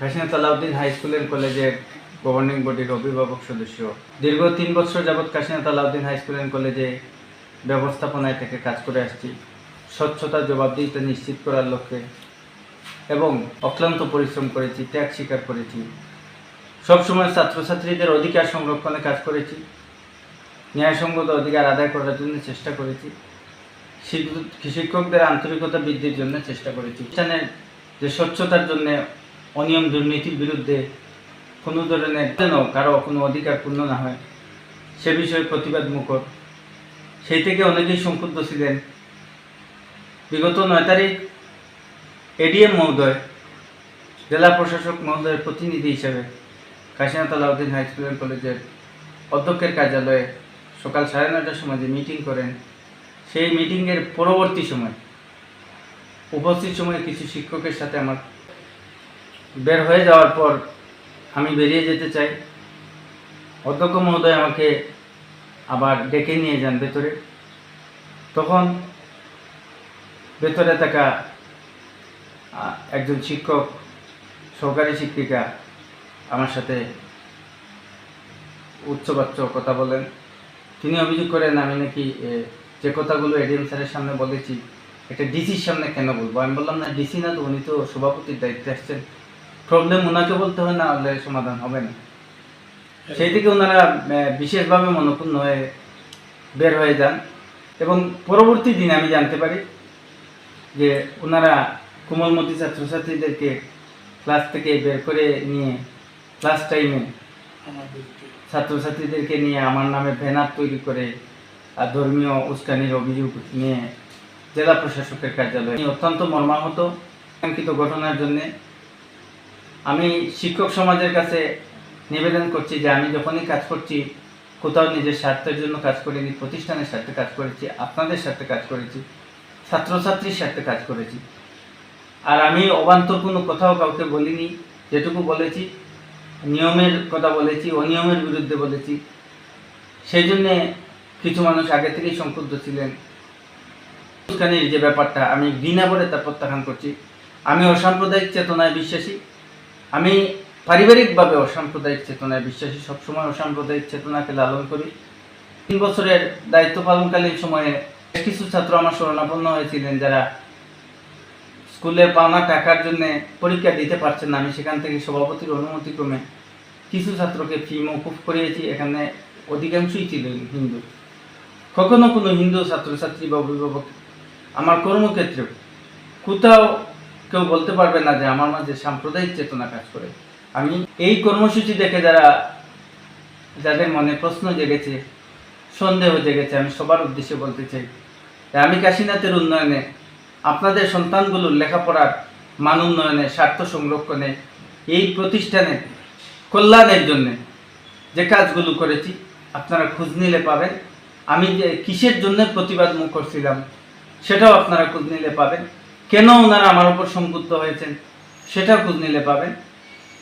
Kashinath Talauddin high school and কলেজের governing বডির অভিভাবক সদস্য। দীর্ঘ তিন বছর যাবৎ Kashinath Alauddin high school and কলেজে ব্যবস্থাপনায় থেকে কাজ করে আসছি। স্বচ্ছতা জবাবদিহিতা নিশ্চিত করার লক্ষ্যে এবং অক্লান্ত পরিশ্রম করেছি, ত্যাগ স্বীকার করেছি। সবসময় ছাত্রছাত্রীদের অধিকার সংরক্ষণে কাজ করেছি। ন্যায়সঙ্গত অধিকার আদায় করার জন্য চেষ্টা করেছি। শিক্ষক- শিক্ষকদের আন্তরিকতা বৃদ্ধির জন্য চেষ্টা করেছি। প্রতিষ্ঠানের যে স্বচ্ছতার জন্য অনিয়ম দুর্নীতির বিরুদ্ধে কোনো ধরনের যেন কারও কোনো অধিকার পূর্ণ না হয়। সে বিষয়ে প্রতিবাদ মুখর। সেই থেকে অনেকেই সংক্ষুব্ধ ছিলেন। বিগত নয় তারিখ এডিএম মহোদয়, জেলা প্রশাসক মহোদয়ের প্রতিনিধি হিসেবে Kashinath Alauddin high school and কলেজের অধ্যক্ষের কার্যালয়ে সকাল সাড়ে নয়টার সময় যে মিটিং করেন, সেই মিটিংয়ের পরবর্তী সময়, উপস্থিত সময়ে কিছু শিক্ষকের সাথে আমার বের হয়ে যাওয়ার পর আমি বেরিয়ে যেতে চাই। অধ্যক্ষ মহোদয় আমাকে আবার ডেকে নিয়ে যান ভেতরে। তখন ভেতরে থাকা একজন শিক্ষক, সহকারী শিক্ষিকা আমার সাথে উচ্চবাচ্য কথা বলেন। তিনি অভিযোগ করেন, আমি নাকি যে কথাগুলো এডিএম স্যারের সামনে বলেছি, এটা ডিসির সামনে কেন বলব? আমি বললাম, না, ডিসি না তো, উনি তো সভাপতির দায়িত্বে আসছেন। প্রবলেম ওনাকে বলতে হয় না হলে সমাধান হবে না। সেই থেকে ওনারা বিশেষভাবে মনক্ষুণ্ণ হয়ে বের হয়ে যান এবং পরবর্তী দিনে আমি জানতে পারি যে ওনারা কোমলমতি ছাত্রছাত্রীদেরকে ক্লাস থেকে বের করে নিয়ে ক্লাস টাইমে ছাত্রছাত্রীদেরকে নিয়ে আমার নামে ব্যানার তৈরি করে আর ধর্মীয় উস্কানির অভিযোগ নিয়ে জেলা প্রশাসকের কার্যালয়ে। অত্যন্ত মর্মাহত কাঙ্ক্ষিত ঘটনার জন্যে আমি শিক্ষক সমাজের কাছে নিবেদন করছি যে আমি যখনই কাজ করছি, কোথাও নিজের স্বার্থের জন্য কাজ করিনি, প্রতিষ্ঠানের স্বার্থে কাজ করেছি, আপনাদের স্বার্থে কাজ করেছি, ছাত্রছাত্রীর স্বার্থে কাজ করেছি। আর আমি অবান্তর কোনো কথাও কাউকে বলিনি, যেটুকু বলেছি, নিয়মের কথা বলেছি, অনিয়মের বিরুদ্ধে বলেছি। সেই জন্যে কিছু মানুষ আগে থেকেই সংক্ষুব্ধ ছিলেন। যে ব্যাপারটা, আমি ঘৃণা করে তা প্রত্যাখ্যান করছি। আমি অসাম্প্রদায়িক চেতনায় বিশ্বাসী। আমি পারিবারিকভাবে অসাম্প্রদায়িক চেতনায় বিশ্বাসী, সবসময় অসাম্প্রদায়িক চেতনাকে লালন করি। তিন বছরের দায়িত্ব পালনকালীন সময়ে কিছু ছাত্র আমার শরণাপন্ন হয়েছিলেন যারা স্কুলের পাওনা টাকার জন্য পরীক্ষা দিতে পারছেন না। আমি সেখান থেকে সভাপতির অনুমতিক্রমে কিছু ছাত্রকে ফি মৌকুফ করিয়েছি। এখানে অধিকাংশই ছিলেন হিন্দু। কখনো কোনো হিন্দু ছাত্রছাত্রী বা অভিভাবক। আমার কর্মক্ষেত্রেও কোথাও কেউ বলতে পারবে না যে আমার মাঝে সাম্প্রদায়িক চেতনা কাজ করে। আমি এই কর্মসূচি দেখে যারা, যাদের মনে প্রশ্ন জেগেছে, সন্দেহ জেগেছে, আমি সবার উদ্দেশ্যে বলতে চাই আমি কাশীনাথের উন্নয়নে, আপনাদের সন্তানগুলোর লেখাপড়ার মান উন্নয়নে, স্বার্থ সংরক্ষণে, এই প্রতিষ্ঠানের কল্যাণের জন্যে যে কাজগুলো করেছি, আপনারা খোঁজ নিলে পাবেন। আমি যে কিসের জন্য প্রতিবাদ মুখ করছিলাম, সেটাও আপনারা খোঁজ নিলে পাবেন। কেন ওনারা আমার উপর সংযুক্ত হয়েছেন সেটা খোঁজ নিলে পাবেন।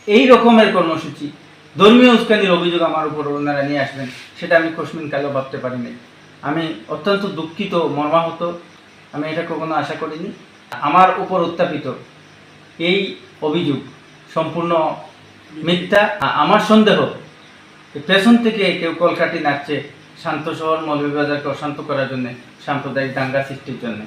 এই রকমের কর্মসূচি, ধর্মীয় উস্কানির অভিযোগ আমার উপর ওনারা নিয়ে আসবেন, সেটা আমি কশ্মিন কালেও ভাবতে পারিনি। আমি অত্যন্ত দুঃখিত, মর্মাহত, আমি এটা কখনো আশা করিনি। আমার উপর উত্থাপিত এই অভিযোগ সম্পূর্ণ মিথ্যা। আমার সন্দেহ পেছন থেকে কেউ কলকাটি নাচছে শান্ত শহর, মৌলভীবাজারকে অশান্ত করার জন্য সাম্প্রদায়িক দাঙ্গা সৃষ্টির জন্য।